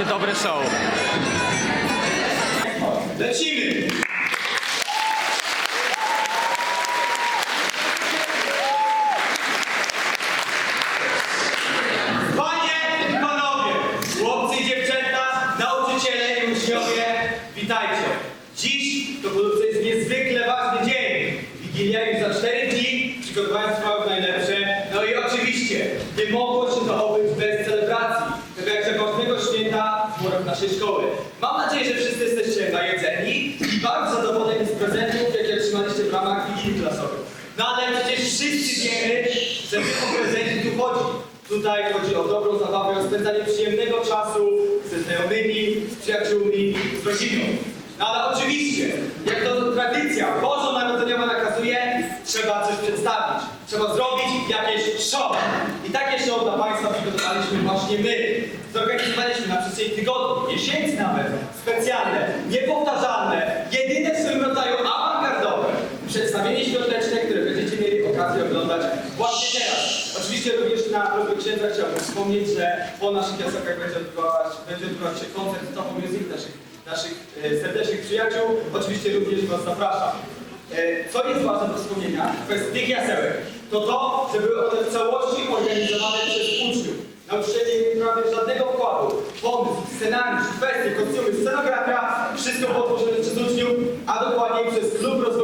macie dobre show. Lecimy! znajomymi, przyjaciółmi, z rodziną. No ale oczywiście, jak to tradycja Bożo Narodzeniowa nakazuje, trzeba coś przedstawić. Trzeba zrobić jakieś show. I takie show dla Państwa przygotowaliśmy właśnie my. Zorganizowaliśmy na przestrzeni tygodni, miesięcy nawet, specjalne, niepowtarzalne, jedyne w swoim rodzaju Wieczór chciałbym wspomnieć, że po naszych jaskach będzie odbywać, będzie odbywać się koncert Topo Music naszych, naszych e, serdecznych przyjaciół. Oczywiście również Was zapraszam. E, co jest ważne do wspomnienia, kwestii tych jasełek, to to, że były one w całości organizowane przez uczniów. Nauczyciele nie mieli prawie żadnego wkładu. Pomysł, scenariusz, kwestie, kostiumy, scenografia, wszystko podłożone przez uczniów, a dokładnie przez klub rozwoju.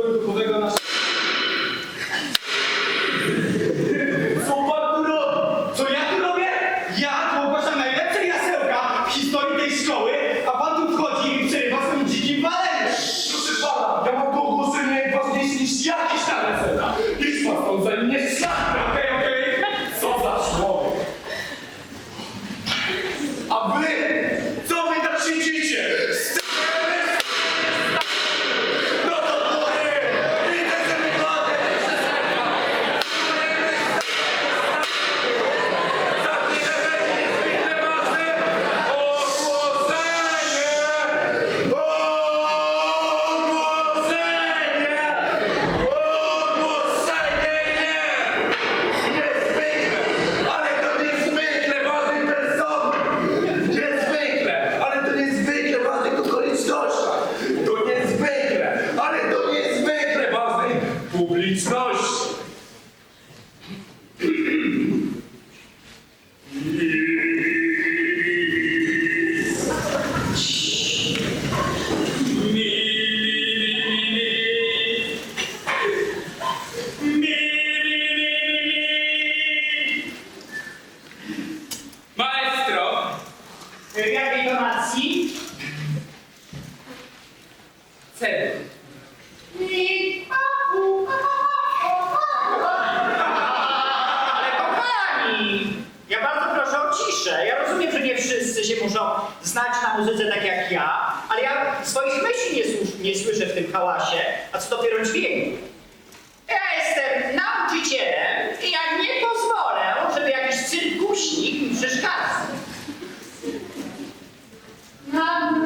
nie słyszę w tym hałasie, a co dopiero dźwięku. Ja jestem nauczycielem i ja nie pozwolę, żeby jakiś cyrkuśnik mi przeszkadzał. Mam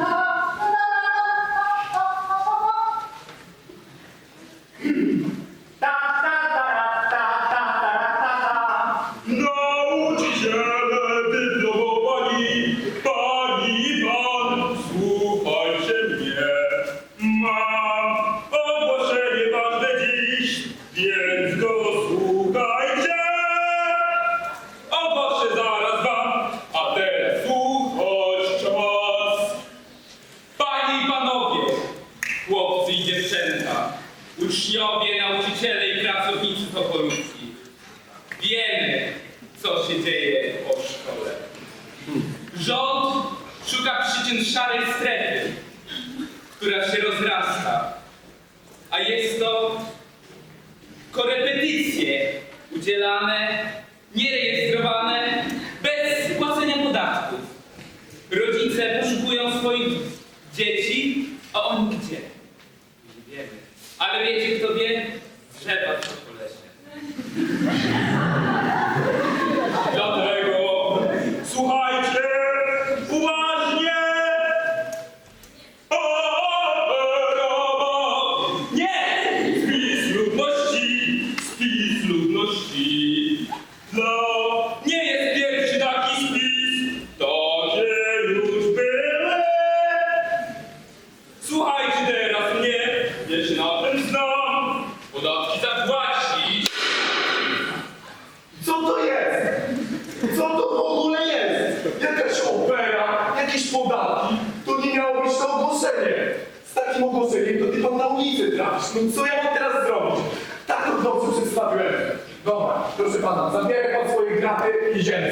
graty i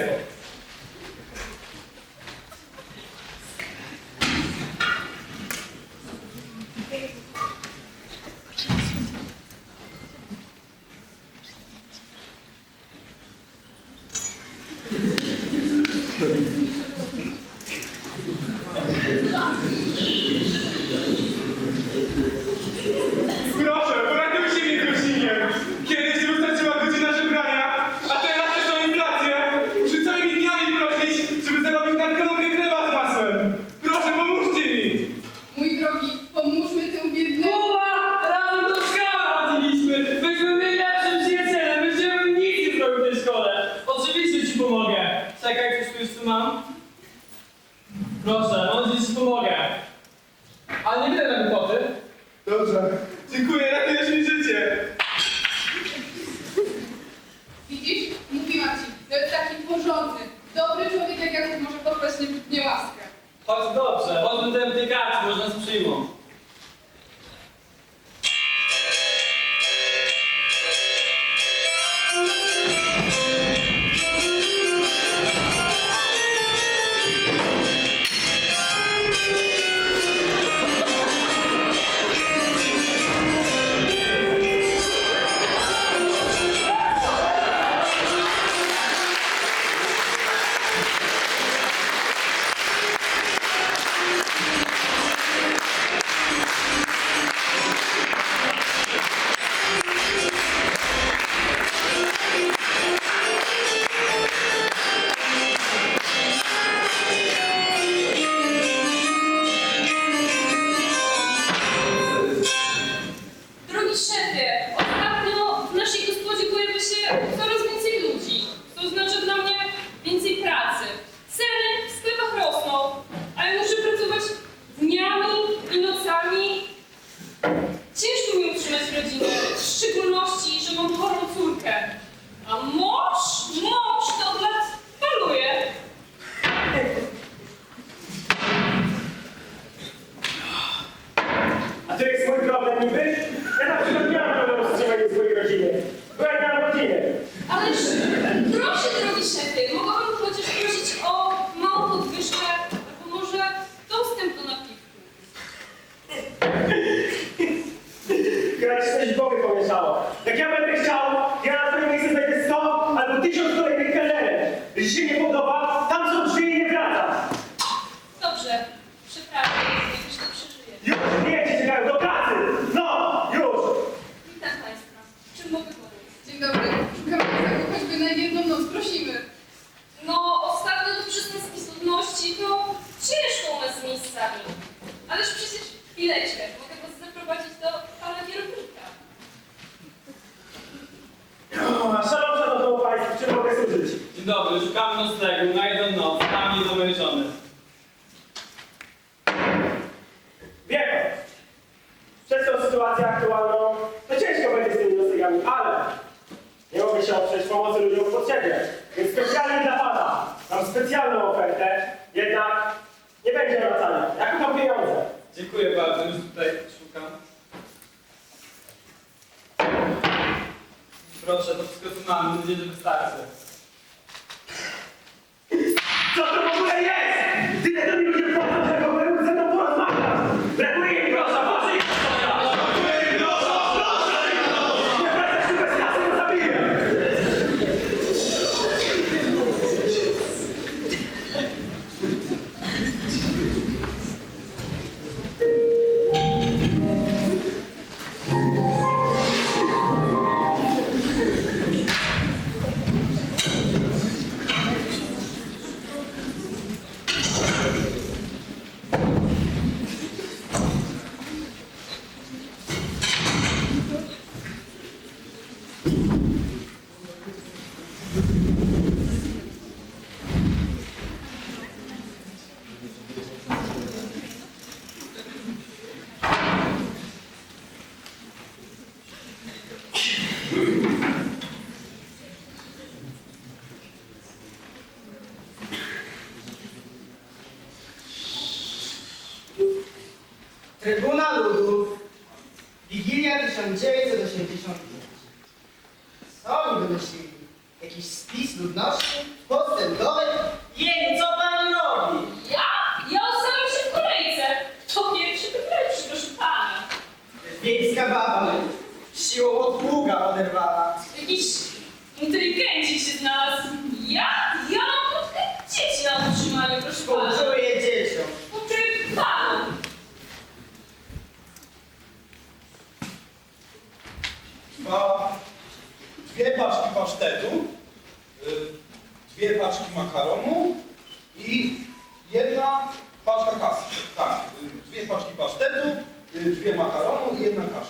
dwie makaronu i jedna kasza.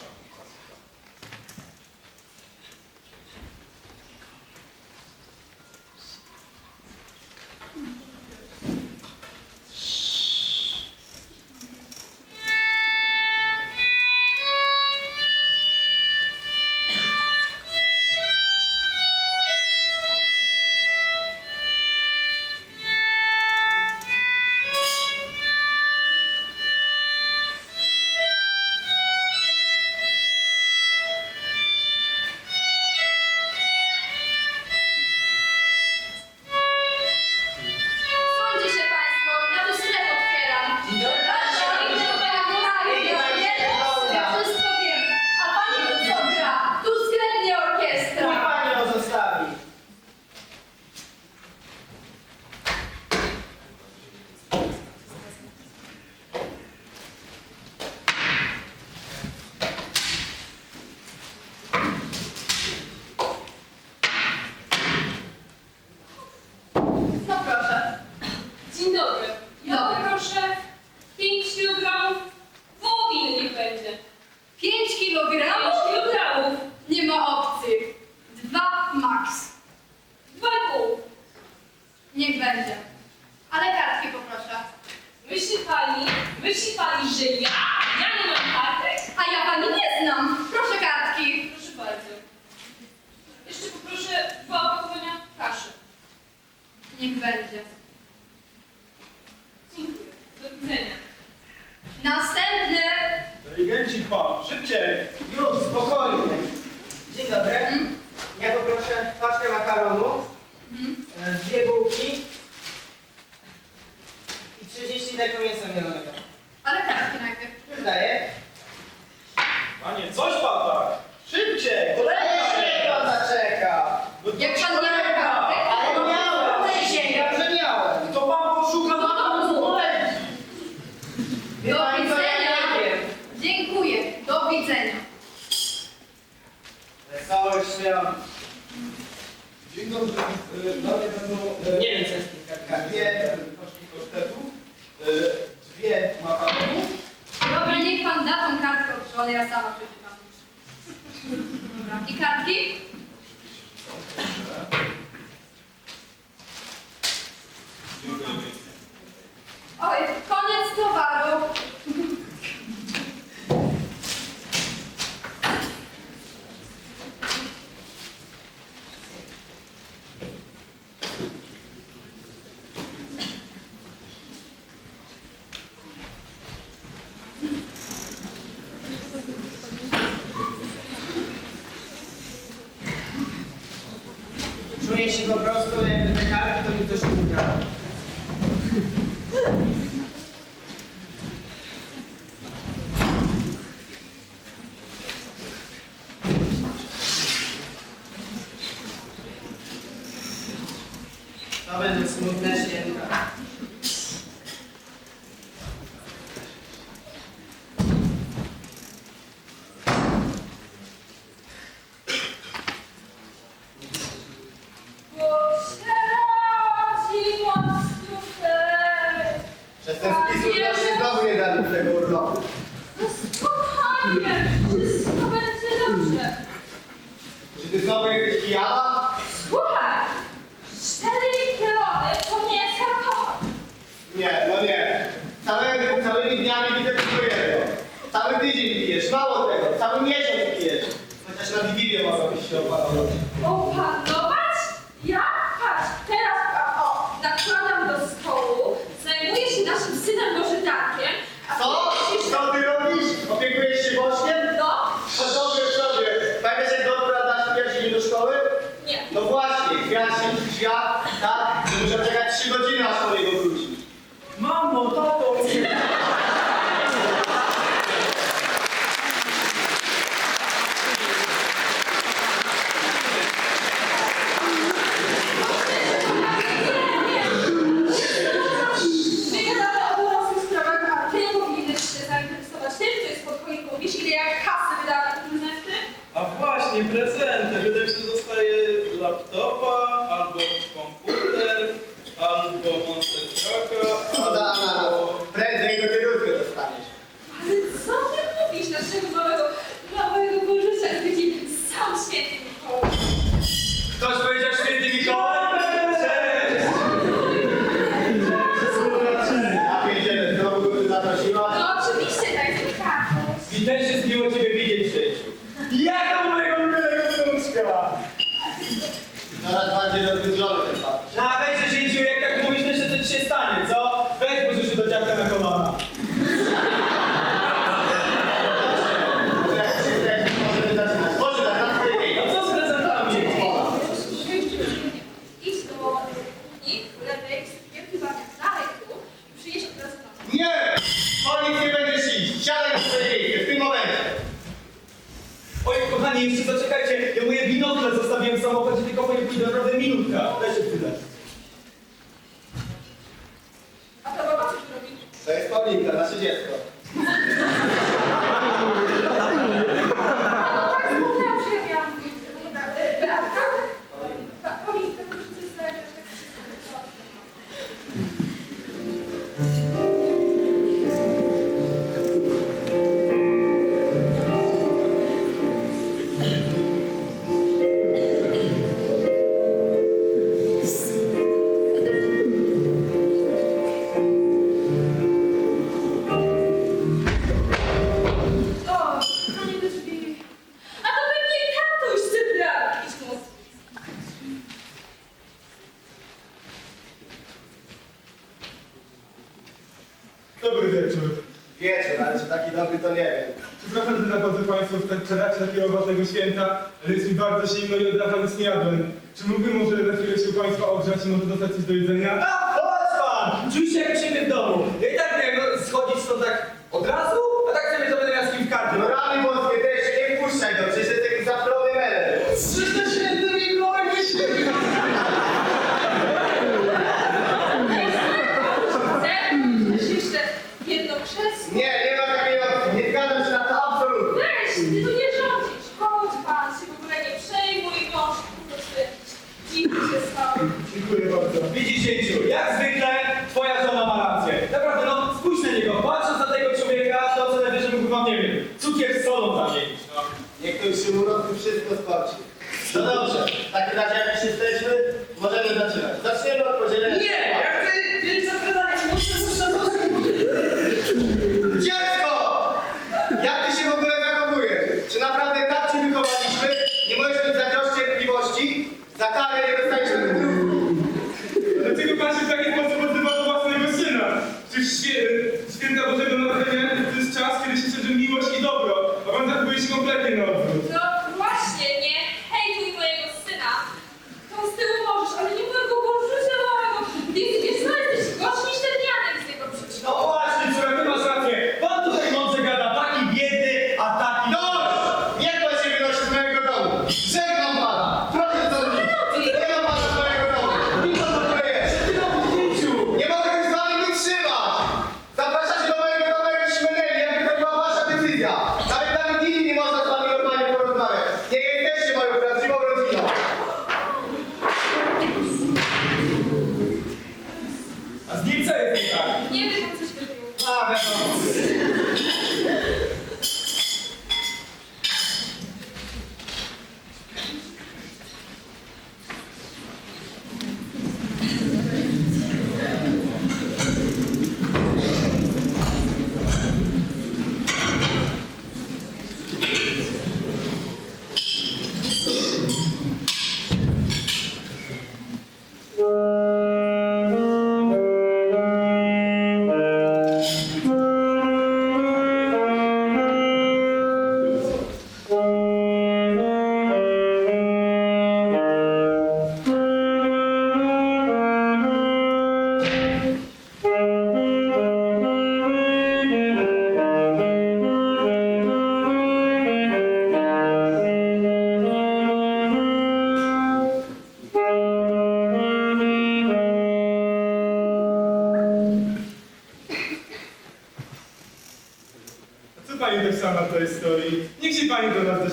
Niech będzie. Dziękuję. Następny! Inteligenci pan, szybciej! Już, spokojnie. Dzień dobry. Mhm. Ja poproszę paczkę makaronu, mhm. e, dwie bułki ja sama przeczytam. I kartki? To będą smutne święta. taki dobry, to nie wiem. Przepraszam, że tak zachodzę Państwu w ten czasie takiego owocnego święta, ale jest mi bardzo zimno i od lata nic nie jadłem. Czy mógłbym może na chwilę się u Państwa ogrzać i może dostać coś do jedzenia? A, chodź Pan! Czuj się jak u siebie w domu. Ja i tak miałem schodzić stąd tak od razu. এটা সে শিখতে এসে মজা নিতে ছিল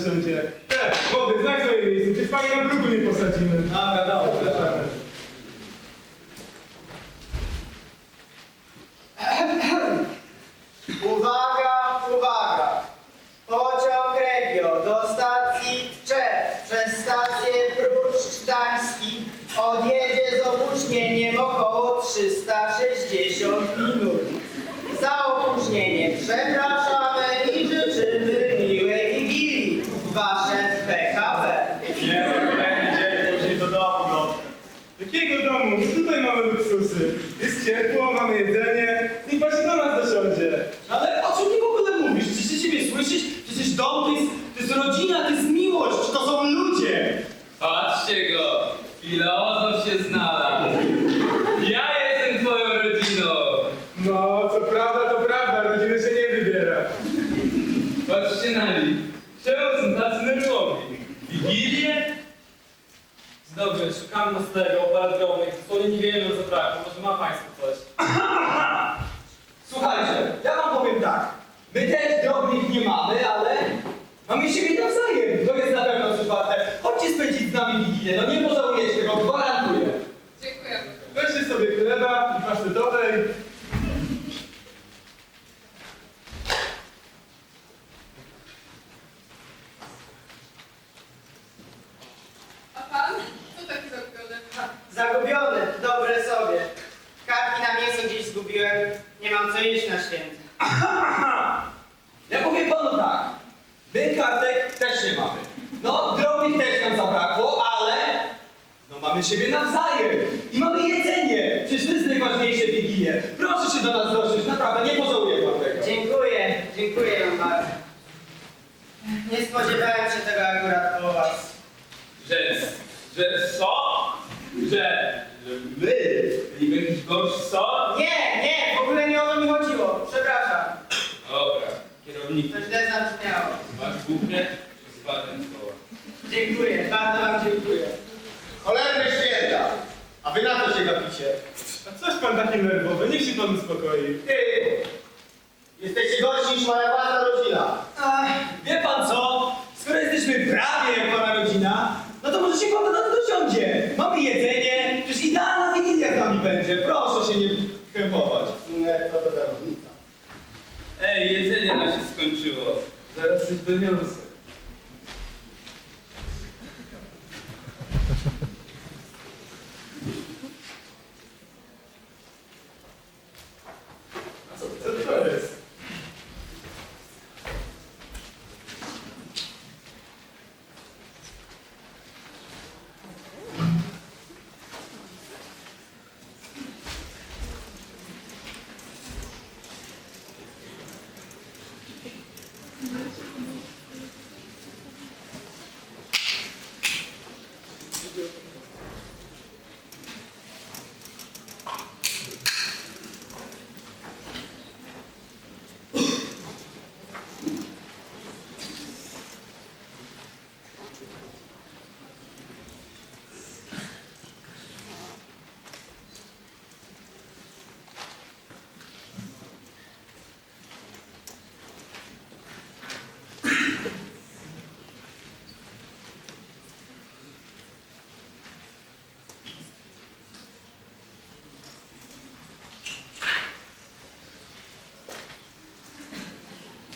pani do nas dosiądzie. E, wody, znaj swoje miejsce, przecież pani na bruku nie posadzimy. Dobra, Zapraszamy. Uwaga, uwaga! Pociąg Regio do stacji Tczew przez stację Pruszcz Gdański odjedzie z opóźnieniem około 360 minut. Za opóźnienie przepraszamy i życzymy miłej Wigilii. Wasze PKP. Nie, będzie, później do domu, no. Jakiego domu? My tutaj mamy luksusy. Jest ciepło, mamy jedzenie. Niech pan się do nas dosiądzie. Ale o czym ty w ogóle mówisz? Czy ty siebie słyszysz? Przecież dom to jest, to jest rodzina, to jest miłość, to są ludzie! Patrzcie go, filozof się znalazł. Ja jestem twoją rodziną. No, co prawda, to prawda, rodziny się nie wybiera. Patrzcie na nich. Czemu są tacy nerwowi? Wigilię? Dobrze, szukamy nocnego, parę drobnych. Dosłownie niewiele nam zabrakło. Może ma państwo coś? Słuchajcie, ja wam powiem tak. My też drobnych nie mamy, ale mamy siebie nawzajem. To jest na pewno coś warte. Chodźcie spędzić z nami Wigilię, no nie pożałujecie tego, gwarantuję. Dziękuję. Weźcie sobie chleba i pasztetowej. A pan? Co taki zagubiony? Zagubiony, dobre sobie. Kartki na mięso gdzieś zgubiłem. Nie mam co jeść na święta. Ja powiem panu tak. My kartek też nie mamy. No, drobnych też nam zabrakło, ale mamy siebie nawzajem. I mamy jedzenie. Przecież to jest najważniejsze Wigilie. Proszę się do nas dotrzeć, naprawdę, nie pożałuję pan tego. Dziękuję, dziękuję wam bardzo. Nie spodziewałem się tego akurat po was. Że, że co? Że, że my byliśmy jakiś gorszy sort? Nie, nie, w ogóle nie o to mi chodziło. Przepraszam. Dobra, kierownik, To źle zabrzmiało. masz głównie przez patent koła. Dziękuję, bardzo wam dziękuję. Cholerne święta! A wy na co się gapicie? A coś pan taki nerwowy, niech się pan uspokoi. Ty! Jesteście gorsi niż moja własna rodzina. Ach, wie pan co? Skoro jesteśmy prawie jak pana rodzina, no to może się pan do nas dosiądzie. Mamy jedzenie, przecież idealna Wigilia z nami będzie. Proszę się nie krępować. Nie, to za różnica? Ej, jedzenie nam się skończyło. Zaraz coś doniosę. Co to jest?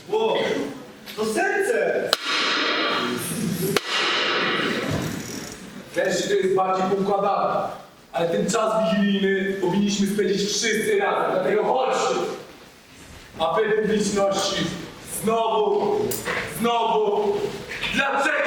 Ło, to serce! Wreszcie to jest bardziej poukładane. Ale ten czas wigilijny powinniśmy spędzić wszyscy razem, dlatego chodźcie. A wy publiczności, znowu, znowu, dlaczego